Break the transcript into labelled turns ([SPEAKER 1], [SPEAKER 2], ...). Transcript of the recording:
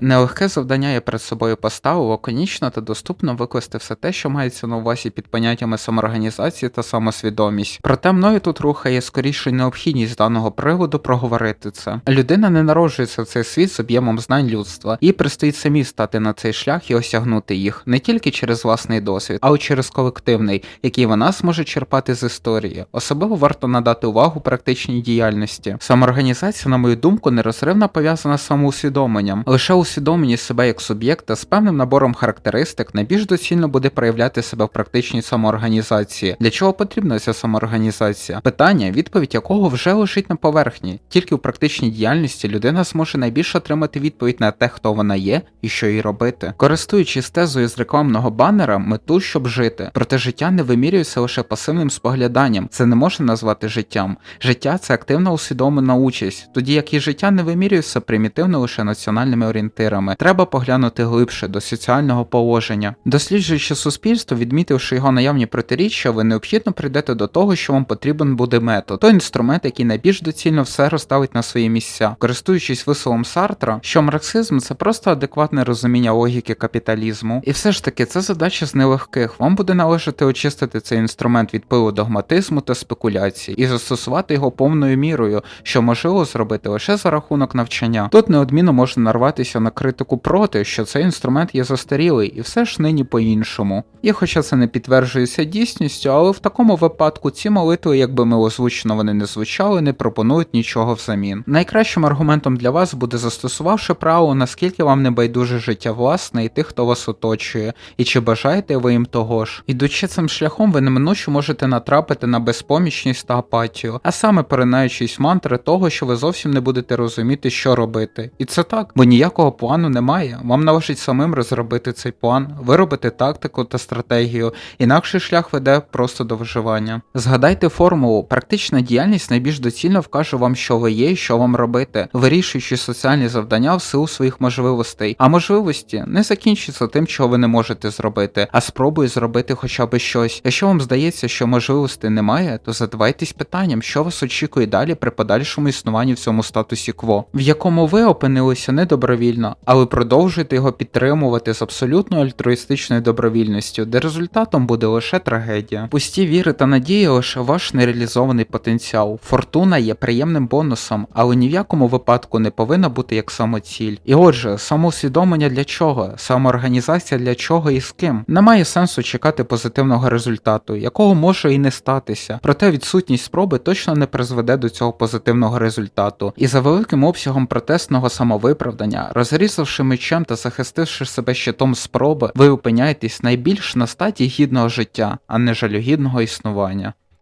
[SPEAKER 1] Нелегке завдання я перед собою поставив лаконічно та доступно викласти все те, що мається на увазі під поняттями самоорганізації та самосвідомість. Проте мною тут рухає скоріше необхідність даного приводу проговорити це. Людина не народжується в цей світ з об'ємом знань людства, їй предстоїть самі стати на цей шлях і осягнути їх не тільки через власний досвід, а й через колективний, який вона зможе черпати з історії. Особливо варто надати увагу практичній діяльності. Самоорганізація, на мою думку, нерозривно пов'язана з самоусвідомленням. Лише усвідомлення себе як суб'єкта з певним набором характеристик найбільш доцільно буде проявляти себе в практичній самоорганізації. Для чого потрібна ця самоорганізація? Питання, відповідь якого вже лежить на поверхні. Тільки в практичній діяльності людина зможе найбільше отримати відповідь на те, хто вона є і що їй робити. Користуючись тезою з рекламного банера, мету, щоб жити. Проте життя не вимірюється лише пасивним спогляданням. Це не можна назвати життям. Життя це активна усвідомлена участь, тоді як і життя не вимірюється примітивно лише національними орієнтирами. Треба поглянути глибше до соціального положення. Досліджуючи суспільство, відмітивши його наявні протиріччя, ви необхідно прийдете до того, що вам потрібен буде метод, той інструмент, який найбільш доцільно все розставить на свої місця, користуючись висловом Сартра, що марксизм це просто адекватне розуміння логіки капіталізму. І все ж таки, це задача з нелегких. Вам буде належати очистити цей інструмент від пилу догматизму та спекуляцій і застосувати його повною мірою, що можливо зробити лише за рахунок навчання. Тут неодмінно можна нарватися на критику проти, що цей інструмент є застарілий, і все ж нині по-іншому. І хоча це не підтверджується дійсністю, але в такому випадку ці молитви, якби милозвучно вони не звучали, не пропонують нічого взамін. Найкращим аргументом для вас буде застосувавши право, наскільки вам не байдуже життя власне і тих, хто вас оточує, і чи бажаєте ви їм того ж. Ідучи цим шляхом, ви неминуче можете натрапити на безпомічність та апатію, а саме перенаючись мантри того, що ви зовсім не будете розуміти, що робити. І це так, бо ніякого плану немає. Вам належить самим розробити цей план, виробити тактику та стратегію, інакший шлях веде просто до виживання. Згадайте формулу, практична діяльність найбільш доцільно вкаже вам, що ви є і що вам робити, вирішуючи соціальні завдання в силу своїх можливостей. А можливості не закінчуються тим, чого ви не можете зробити, а спробуй зробити хоча б щось. Якщо вам здається, що можливостей немає, то задавайтесь питанням, що вас очікує далі при подальшому існуванні в цьому статусі кво, в якому ви опинилися недобровільно, але продовжуєте його підтримувати з абсолютно альтруїстичною добровільністю, де результатом буде лише трагедія. Пусті віри та надії лише ваш нереалізований потенціал. Фортуна є приємним бонусом, але ні в якому випадку не повинна бути як самоціль. І отже, самоусвідомлення для чого, самоорганізація для чого і з ким. Немає сенсу чекати позитивного результату, якого може і не статися. Проте відсутність спроби точно не призведе до цього позитивного результату. І за великим обсягом протестного самовиправдання, розрізавши мечем та захистивши себе щитом спроби, ви опиняєтесь найбільш на статі гідного життя, а не жалюгідного існування.